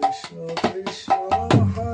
Krishna Krishna